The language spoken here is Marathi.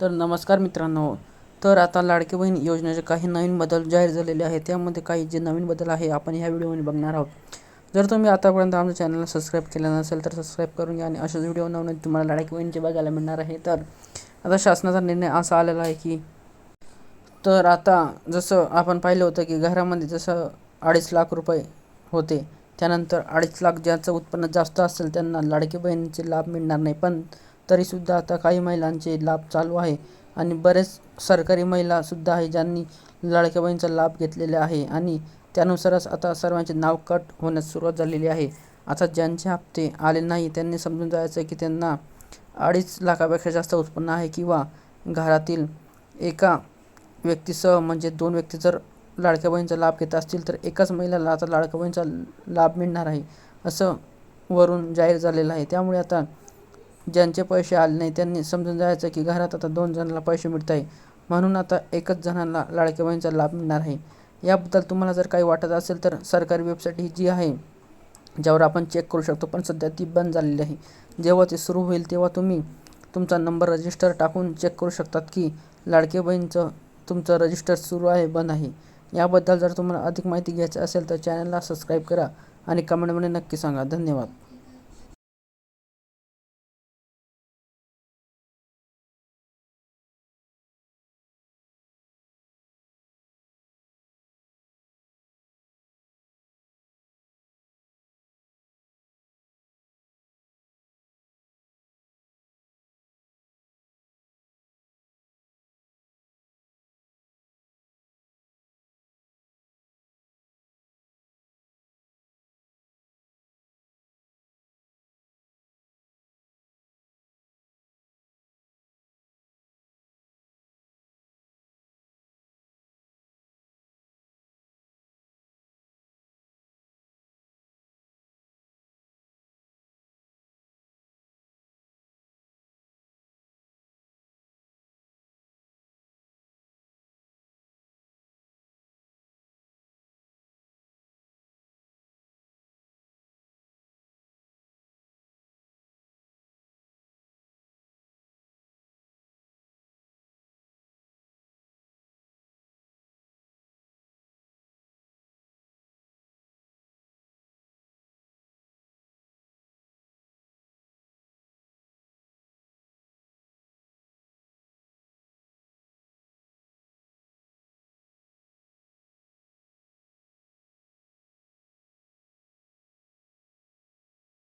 तर नमस्कार मित्रांनो. तर आता लाडकी बहीण योजनेचे काही नवीन बदल जाहीर झालेले आहेत. त्यामध्ये काही जे नवीन बदल आहे आपण ह्या व्हिडिओमध्ये बघणार आहोत. जर तुम्ही आतापर्यंत आमच्या चॅनलला सबस्क्राईब केलं नसेल तर सबस्क्राईब करून घ्या आणि असेच व्हिडिओ नवनवीन तुम्हाला लाडकी बहीणचे बघायला मिळणार आहे. तर आता शासनाचा निर्णय असा आलेला आहे की तर आता जसं आपण पाहिलं होतं की घरामध्ये जसं अडीच लाख रुपये होते त्यानंतर अडीच लाख ज्याचं उत्पन्न जास्त असेल त्यांना लाडकी बहिणीचे लाभ मिळणार नाही. पण तरीसुद्धा आता काही महिलांचे लाभ चालू आहे. आणि बरेच सरकारी महिलासुद्धा आहे ज्यांनी लाडक्या बहिणीचा लाभ घेतलेला आहे. आणि त्यानुसारच आता सर्वांचे नाव कट होण्यास सुरुवात झालेली आहे. आता ज्यांचे हप्ते आले नाही त्यांनी समजून जायचं की त्यांना अडीच लाखापेक्षा जास्त उत्पन्न आहे किंवा घरातील एका व्यक्तीसह म्हणजे दोन व्यक्ती जर लाडक्या बहिणीचा लाभ घेत असतील तर एकाच महिलाला आता लाडक्या बहिणीचा लाभ मिळणार आहे असं वरून जाहीर झालेलं आहे. त्यामुळे आता ज्यांचे पैसे आले नाही त्यांनी समजून जायचं की घरात आता दोन जणांना पैसे मिळत आहे. म्हणून आता एकच जणांना लाडक्या बहिणीचा लाभ मिळणार आहे. याबद्दल तुम्हाला जर काही वाटत असेल तर सरकारी वेबसाईट ही जी आहे ज्यावर आपण चेक करू शकतो पण सध्या ती बंद झालेली आहे. जेव्हा ती सुरू होईल तेव्हा तुम्ही तुमचा नंबर रजिस्टर टाकून चेक करू शकतात की लाडके बहीणचं तुमचं रजिस्टर सुरू आहे बंद आहे. याबद्दल जर तुम्हाला अधिक माहिती घ्यायची असेल तर चॅनलला सबस्क्राईब करा आणि कमेंटमध्ये नक्की सांगा. धन्यवाद.